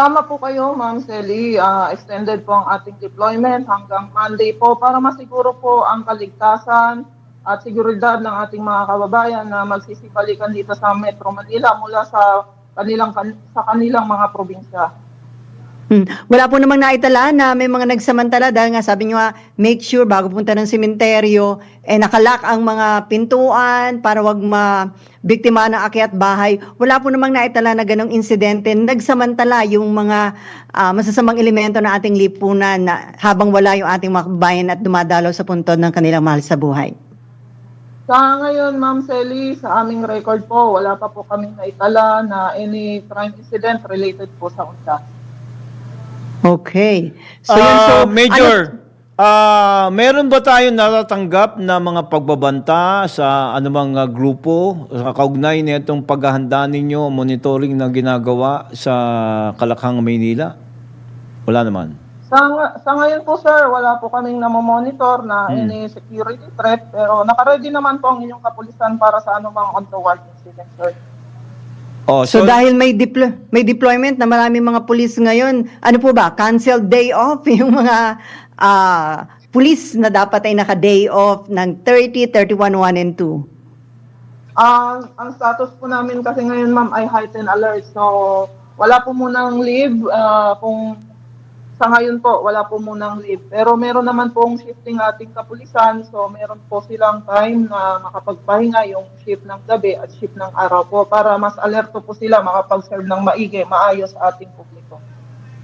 Tama po kayo, Ma'am Selly. Ah, extended po ang ating deployment hanggang Monday po para masiguro po ang kaligtasan at seguridad ng ating mga kababayan na magsisibalikan dito sa Metro Manila mula sa kanilang sa kanilang mga probinsya. Hmm. Wala po namang naitala na may mga nagsamantala dahil nga sabi nyo make sure bago punta ng sementeryo, eh nakalak ang mga pintuan para wag mabiktima ng akyat bahay. Wala po namang naitala na ganong insidente. Nagsamantala yung mga ah, masasamang elemento ng ating lipunan na habang wala yung ating mga kababayan at dumadalaw sa puntod ng kanilang mahal sa buhay. Sa ngayon, Ma'am Selly, sa aming record po, wala pa po kaming naitala na any crime incident related po sa UNSA. Okay. So, So, yun, so Major, ano- ah, meron ba tayong natatanggap na mga pagbabanta sa anumang ah, grupo sa kaugnay nitong paghahanda ninyo, monitoring na ginagawa sa Kalakhang, Maynila? Wala naman. Sa, sa ngayon po, sir, wala po kaming namomonitor na Hmm. any security threat, pero nakaready naman po ang inyong kapulisan para sa anumang untoward incident, sir. Oh, So, dahil may deplo- may deployment na maraming mga pulis ngayon, ano po ba, canceled day off yung mga ah, pulis na dapat ay naka-day off ng 30, 31, 1 and 2. Ang ang status po namin kasi ngayon, ma'am, ay heightened alert. So, wala po munang leave. ah, kung sa ngayon po, wala po munang leave. Pero meron naman pong shifting ating kapulisan. So, meron po silang time na makapagpahinga yung shift ng gabi at shift ng araw po para mas alerto po sila makapag-serve ng maigi, maayos sa ating publiko.